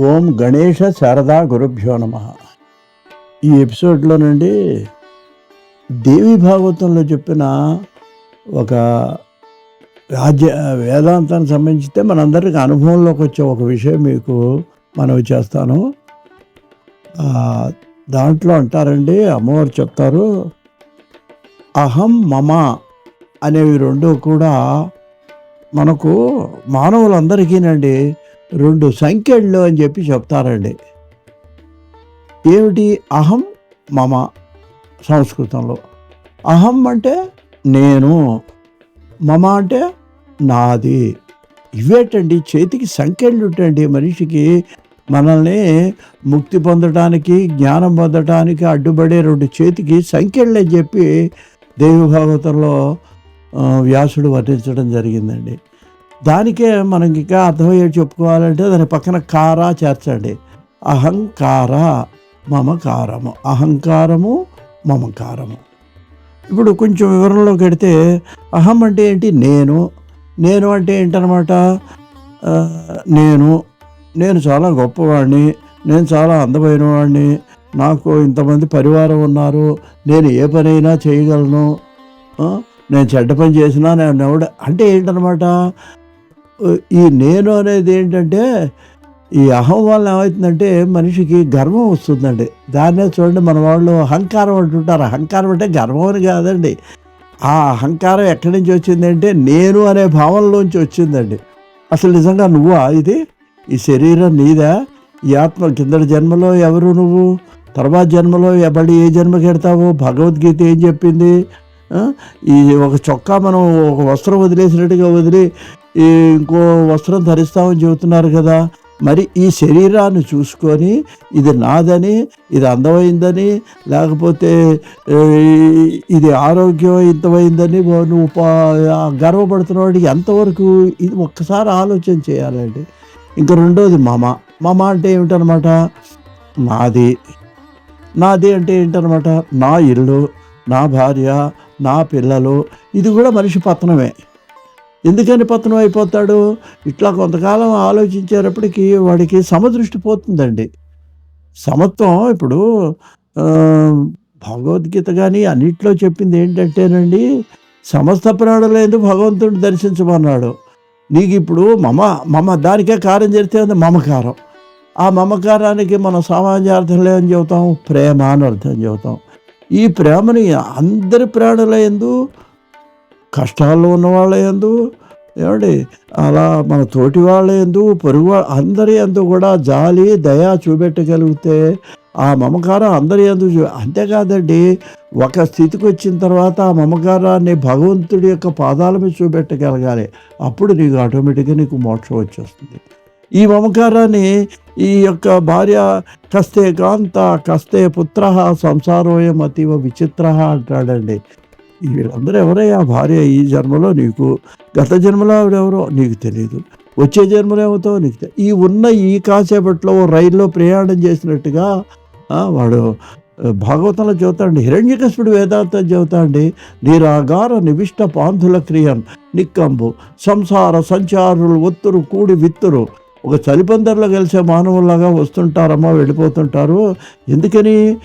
ఓం గణేష శారదా గురుభ్యో నమ. ఈ ఎపిసోడ్లో నుండి దేవి భాగవతంలో చెప్పిన ఒక రాజ్య వేదాంతానికి సంబంధించితే మనందరికీ అనుభవంలోకి వచ్చే ఒక విషయం మీకు మనవి చేస్తాను. దాంట్లో అంటారండి అమ్మవారు చెప్తారు అహం మమ అనేవి రెండు కూడా మనకు మానవులందరికీనండి రెండు సంఖ్యలు అని చెప్పి చెప్తారండి. ఏమిటి? అహం మమ సంస్కృతంలో. అహం అంటే నేను మమ అంటే నాది. ఇవేటండి? చేతికి సంఖ్యలు ఉంటండి మనిషికి. మనల్ని ముక్తి పొందడానికి జ్ఞానం పొందడానికి అడ్డుపడే రెండు చేతికి సంఖ్యలు అని చెప్పి దేవి భాగవతంలో వ్యాసుడు వర్ణించడం జరిగిందండి. దానికే మనకి ఇంకా అర్థమయ్యేది చెప్పుకోవాలంటే దాని పక్కన కారా చేర్చండి. అహంకార మమకారము. అహంకారము మమకారము. ఇప్పుడు కొంచెం వివరణలోకి వెడితే అహం అంటే ఏంటి? నేను. నేను అంటే ఏంటనమాట నేను. నేను చాలా గొప్పవాడిని నేను చాలా అందమైన వాడిని నాకు ఇంతమంది పరివారం ఉన్నారు. నేను ఏ పనైనా చేయగలను. నేను చెడ్డ పని చేసినా నేను ఎవడ అంటే ఏంటనమాట ఈ నేను అనేది ఏంటంటే ఈ అహం వల్ల ఏమవుతుందంటే మనిషికి గర్వం వస్తుందండి. దాన్నే చూడండి మన వాళ్ళు అహంకారం అంటుంటారు. అహంకారం అంటే గర్వం అని కాదండి. ఆ అహంకారం ఎక్కడి నుంచి వచ్చిందంటే నేను అనే భావనలోంచి వచ్చిందండి. అసలు నిజంగా నువ్వా ఇది? ఈ శరీరం నీదా? ఈ ఆత్మ కిందటి జన్మలో ఎవరు నువ్వు? తర్వాత జన్మలో ఎవడి ఏ జన్మకి ఎడతావు? భగవద్గీత ఏం చెప్పింది? ఈ ఒక చొక్కా మనం ఒక వస్త్రం వదిలేసినట్టుగా వదిలి ఇంకో వస్త్రం ధరిస్తామని చెబుతున్నారు కదా. మరి ఈ శరీరాన్ని చూసుకొని ఇది నాదని ఇది అందమైందని లేకపోతే ఏ, ఇది ఆరోగ్యవంతమైందని నువ్వు పా- గర్వపడుతున్నవాడికి ఎంతవరకు ఇది ఒక్కసారి ఆలోచన చేయాలండి. ఇంకా రెండోది మమ. మమ అంటే ఏమిటనమాట? నాది. నాది అంటే ఏంటనమాట? నా ఇల్లు నా భార్య నా పిల్లలు. ఇది కూడా మనిషి పతనమే. ఎందుకని పతనం అయిపోతాడు? ఇట్లా కొంతకాలం ఆలోచించేటప్పటికి వాడికి సమదృష్టి పోతుందండి. సమత్వం ఇప్పుడు భగవద్గీత కానీ అన్నిట్లో చెప్పింది ఏంటంటేనండి సమస్త ప్రాణులందు భగవంతుడిని దర్శించమన్నాడు. నీకు ఇప్పుడు మమ మమ దానికే కారం చేస్తే ఉంది మమకారం. ఆ మమకారానికి మనం అర్థం లేదని చెబుతాం? ప్రేమ అని అర్థం చెబుతాం. ఈ ప్రేమని అందరి ప్రాణుల ఎందు కష్టాల్లో ఉన్న వాళ్ళ ఎందు ఏమండి? అలా మన తోటి వాళ్ళ ఎందు పొరుగు అందరి ఎందు కూడా జాలి దయ చూపెట్టగలిగితే ఆ మమకారం అందరి ఎందు చూ అంతేకాదండి ఒక స్థితికి వచ్చిన తర్వాత ఆ మమకారాన్ని భగవంతుడి యొక్క పాదాల మీద చూపెట్టగలగాలి. అప్పుడు నీకు ఆటోమేటిక్గా నీకు మోక్షం వచ్చేస్తుంది. ఈ మమకారాన్ని ఈ యొక్క భార్య కస్తే కాంత కస్తే పుత్ర సంసారోయం అతీవ విచిత్ర అంటాడండి. వీళ్ళందరూ ఎవరయ్యా? భార్య ఈ జన్మలో నీకు గత జన్మలో ఆవిడెవరో నీకు తెలియదు వచ్చే జన్మలో ఏమవుతావో నీకు తెలియదు ఈ ఉన్న ఈ కాసేపట్లో ఓ రైల్లో ప్రయాణం చేసినట్టుగా వాడు భాగవతంలో చెబుతాండి హిరణ్యకశుడు వేదాంతం చదువుతాండి నిరాగార నివిష్ట పాంధుల క్రియన్ నిక్కంబు సంసార సంచారులు ఒత్తురు కూడి విత్తురు. ఒక చలిపందరిలో కలిసే మానవుల్లాగా వస్తుంటారమ్మా వెళ్ళిపోతుంటారు. ఎందుకని?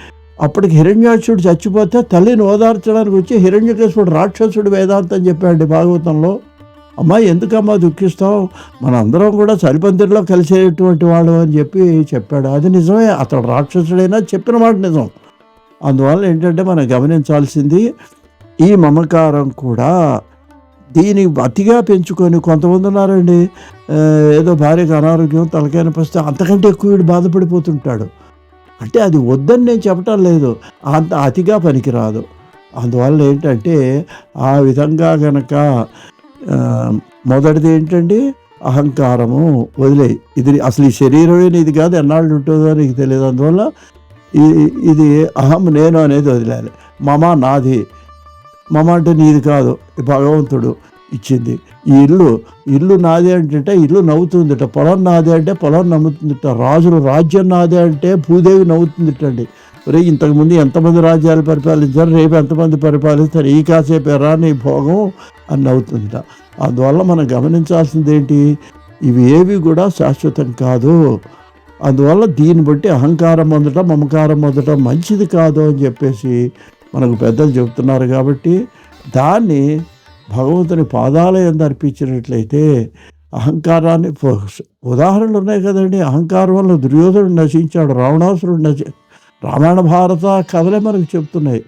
అప్పటికి హిరణ్యాక్షుడు చచ్చిపోతే తల్లిని ఓదార్చడానికి వచ్చి హిరణ్యకశుడు రాక్షసుడు వేదాంతం చెప్పాడు భాగవతంలో. అమ్మా ఎందుకమ్మా దుఃఖిస్తావు? మనందరం కూడా చలిపందిరిలో కలిసేటువంటి వాడు అని చెప్పి చెప్పాడు. అది నిజమే అతడు రాక్షసుడైనా చెప్పిన మాట నిజం. అందువల్ల ఏంటంటే మనం గమనించాల్సింది ఈ మమకారం కూడా దీన్ని అతిగా పెంచుకొని కొంతమంది ఉన్నారండి ఏదో భార్యకు అనారోగ్యం తలకైన పరిస్థితి అంతకంటే ఎక్కువ వీడు బాధపడిపోతుంటాడు. అంటే అది వద్దని నేను చెప్పటం లేదు. అంత అతిగా పనికిరాదు. అందువల్ల ఏంటంటే ఆ విధంగా గనక మొదటిది ఏంటండి? అహంకారము వదిలేయి ఇది అసలు ఈ శరీరమే నీది కాదు ఎన్నాళ్ళు ఉంటుందో నీకు తెలియదు. అందువల్ల ఇది అహం నేను అనేది వదిలేయాలి. మమ నాది. మమ అంటే నీది కాదు. భగవంతుడు. ఇచ్చింది. ఈ ఇల్లు ఇల్లు నాదే అంటే ఇల్లు నవ్వుతుందిట. పొలం నాదే అంటే పొలం నవ్వుతుందిట రాజులు రాజ్యం నాదే అంటే భూదేవి నవ్వుతుందిటండి. ఒరే ఇంతకుముందు ఎంతమంది రాజ్యాలు పరిపాలించారు? రేపు ఎంతమంది పరిపాలిస్తారు? ఈ కాసేపు ఎరా నీ భోగం అని నవ్వుతుందిట. అందువల్ల మనం గమనించాల్సింది ఏంటి ఇవి ఏవి కూడా శాశ్వతం కాదు. అందువల్ల దీన్ని బట్టి అహంకారం పొందటం మమకారం పొందటం మంచిది కాదు అని చెప్పేసి మనకు పెద్దలు చెబుతున్నారు కాబట్టి దాన్ని భగవంతుని పాదాల ఎందు అర్పించినట్లయితే అహంకారాన్ని ఉదాహరణలు ఉన్నాయి కదండి. అహంకారం వల్ల దుర్యోధనుడు నశించాడు రావణాసురుడు నశి రామాయణ భారత కథలే మనకు చెప్తున్నాయి.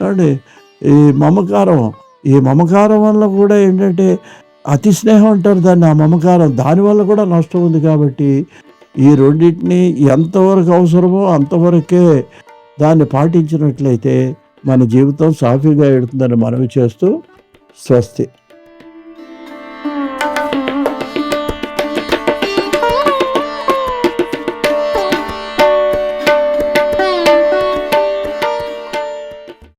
అండి ఈ మమకారం ఈ మమకారం వల్ల కూడా ఏంటంటే అతి స్నేహం అంటారు దాన్ని ఆ మమకారం. దానివల్ల కూడా నష్టం ఉంది కాబట్టి ఈ రెండింటిని ఎంతవరకు అవసరమో అంతవరకే దాన్ని పాటించినట్లయితే మన జీవితం సాఫీగా ఎడుతుందని మనవి చేస్తూ స్వస్తి.